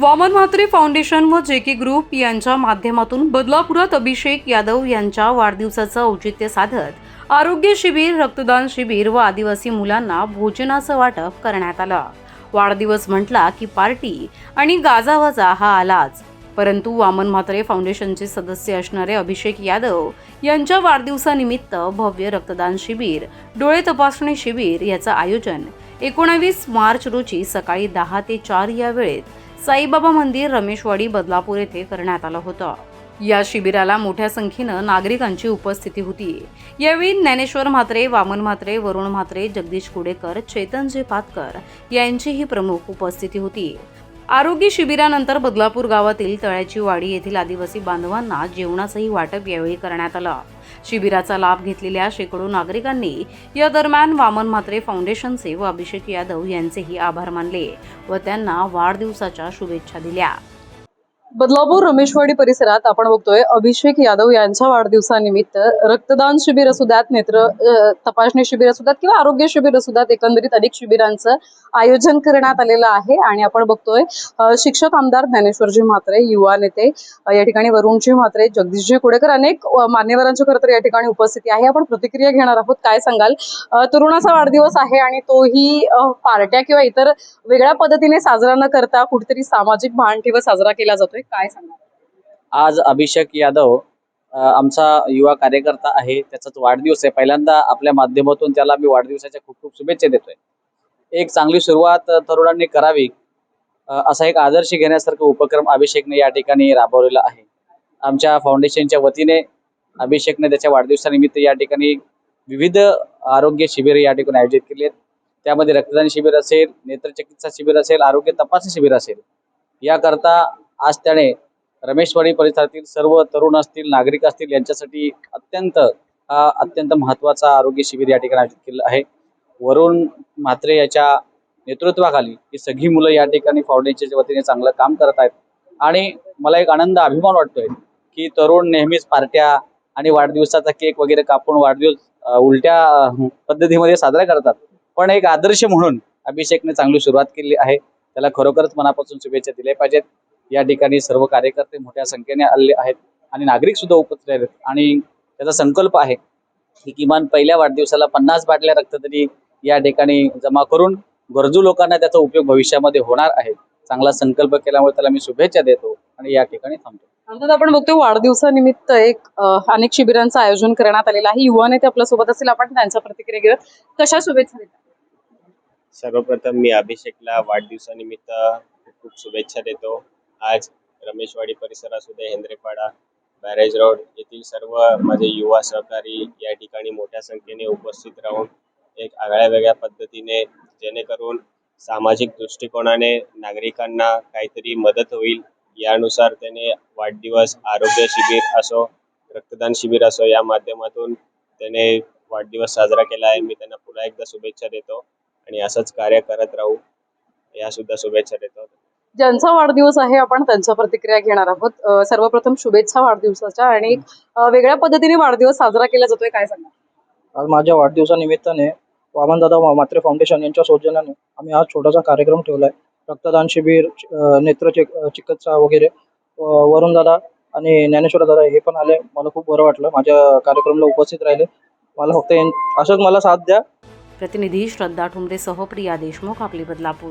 Vaman Mhatre foundation व जे के group यांच्या माध्यमातून बदलापुरात अभिषेक यादव यांच्या वाढदिवसाचं औचित्य साधत आरोग्य शिबिर रक्तदान शिबिर व आदिवासी मुलांना भोजनाचं वाटप करण्यात आलं. वाढदिवस म्हटला की पार्टी आणि गाजावाजा हा आलाच. परंतु वामन म्हात्रे फाउंडेशनचे सदस्य असणारे अभिषेक यादव यांच्या वाढदिवसानिमित्त भव्य रक्तदान शिबिर डोळे तपासणी शिबिर याचं आयोजन एकोणावीस मार्च रोजी सकाळी दहा ते चार या वेळेत साईबाबा मंदिर रमेशवाडी बदलापूर येथे करण्यात आलं होतं. या शिबिराला मोठ्या संख्येनं नागरिकांची उपस्थिती होती. यावेळी ज्ञानेश्वर म्हात्रे वामन म्हात्रे वरुण म्हात्रे जगदीश कुडेकर चेतनजी पातकर यांचीही प्रमुख उपस्थिती होती. आरोग्य शिबिरानंतर बदलापूर गावातील तळ्याची वाडी येथील आदिवासी बांधवांना जेवणाचंही वाटप यावेळी करण्यात आलं. शिबिराचा लाभ घेतलेल्या शेकडो नागरिकांनी या दरम्यान वामन म्हात्रे फाउंडेशनचे व अभिषेक यादव यांचेही आभार मानले व त्यांना वाढदिवसाच्या शुभेच्छा दिल्या. बदलापूर रमेशवाडी परिसरात आपण बघतोय अभिषेक यादव यांच्या वाढदिवसानिमित्त रक्तदान शिबिर असू द्यात नेत्र तपासणी शिबिर असू द्यात किंवा आरोग्य शिबिर असू द्यात एकंदरीत अनेक शिबिरांचं आयोजन करण्यात आलेलं आहे. आणि आपण बघतोय शिक्षक आमदार ज्ञानेश्वरजी म्हात्रे युवा नेते या ठिकाणी वरुणजी म्हात्रे जगदीशजी कुडेकर अनेक मान्यवरांची खरं तर या ठिकाणी उपस्थिती आहे. आपण प्रतिक्रिया घेणार आहोत काय सांगाल? तरुणाचा वाढदिवस आहे आणि तोही पार्ट्या किंवा इतर वेगळ्या पद्धतीने साजरा न करता कुठेतरी सामाजिक भान ठेवत साजरा केला जातोय. काय सांगा आज अभिषेक यादव आमचा युवा कार्यकर्ता आहे. त्याचाच वाढदिवस आहे. पहिल्यांदा आपल्या माध्यमातून त्याला मी वाढदिवसाच्या खूप खूप शुभेच्छा देतोय. एक चांगली सुरुवात तरुणांनी करावी असा एक आदर्श घेण्यासारखा उपक्रम अभिषेकने या ठिकाणी राबवलेला आहे. आमच्या फाउंडेशनच्या वतीने अभिषेकने त्याच्या वाढदिवसानिमित्त या ठिकाणी विविध आरोग्य शिबिर या ठिकाणी आयोजित केली आहेत. त्यामध्ये रक्तदान शिबिर असेल नेत्रचिकित्सा शिबिर असेल आरोग्य तपासणी शिबिर असेल. याकरता आज त्याने रमेशवाडी परिसरातील सर्व तरुण असतील नागरिक असतील यांच्यासाठी अत्यंत हा अत्यंत महत्त्वाचा आरोग्य शिबिर या ठिकाणी आयोजित केलं आहे. वरुण म्हात्रे याच्या नेतृत्वाखाली ही सगळी मुलं या ठिकाणी फाउंडेशनच्या वतीने चांगलं काम करत आहेत. आणि मला एक आनंद अभिमान वाटतोय की तरुण नेहमीच पार्ट्या आणि वाढदिवसाचा केक वगैरे कापून वाढदिवस उलट्या पद्धतीमध्ये साजरा करतात. पण एक आदर्श म्हणून अभिषेकने चांगली सुरुवात केली आहे. त्याला खरोखरच मनापासून शुभेच्छा दिल्या पाहिजेत. या ठिकाणी सर्व कार्यकर्ते मोठ्या संख्येने आले आहेत आणि नागरिक सुद्धा उपस्थित आहेत. आणि त्याचा संकल्प आहे की किमान पहिल्या वाढदिवसाला पन्नास बाटल्या रक्त तरी या ठिकाणी जमा करून गरजू लोकांना त्याचा उपयोग भविष्यामध्ये होणार आहे. चांगला संकल्प केल्यामुळे त्याला मी शुभेच्छा देतो आणि या ठिकाणी थांबतो. अर्थात आपण बघतोय वाढदिवसानिमित्त एक अनेक शिबिरांचं आयोजन करण्यात आलेलं आहे. युवा नेते आपल्यासोबत असतील. आपण त्यांच्या प्रतिक्रिया घेऊया कशा शुभेच्छा देतात? सर्वप्रथम मी अभिषेकला वाढदिवसानिमित्त खूप खूप शुभेच्छा देतो. आज रमेशवाडी परिसर असू दे हेंद्रेपाडा बॅरेज रोड येथील सर्व माझे युवा सहकारी या ठिकाणी मोठ्या संख्येने उपस्थित राहून एक आगळ्या वेगळ्या पद्धतीने जेणेकरून सामाजिक दृष्टिकोनाने नागरिकांना काहीतरी मदत होईल. यानुसार त्याने वाढदिवस आरोग्य शिबिर असो रक्तदान शिबिर असो या माध्यमातून त्याने वाढदिवस साजरा केला आहे. मी त्यांना पुन्हा एकदा शुभेच्छा देतो आणि असंच कार्य करत राहू. या सुद्धा शुभेच्छा देतो. ज्यांचा वाढदिवस आहे आपण त्यांच्या प्रतिक्रिया घेणार आहोत. सर्वप्रथम शुभेच्छा वाढदिवसाच्या आणि वेगळ्या पद्धतीने वाढदिवस साजरा केला जातोय काय सांगा आज माझ्या वाढदिवसानिमित्ताने वामनदादा मा- म्हात्रे फाउंडेशन यांच्या सौजन्याने आम्ही आज छोटासा कार्यक्रम ठेवला आहे रक्तदान शिबिर नेत्र चिकित्सा वगैरे वरुण दादा आणि ज्ञानेश्वर दादा हे पण आले. मला खूप बरं वाटलं. माझ्या कार्यक्रमाला उपस्थित राहिले. मला फक्त असंच मला साथ द्या. प्रतिनिधी श्रद्धा ठुमरेसह प्रिया देशमुख आपली बदलापूर.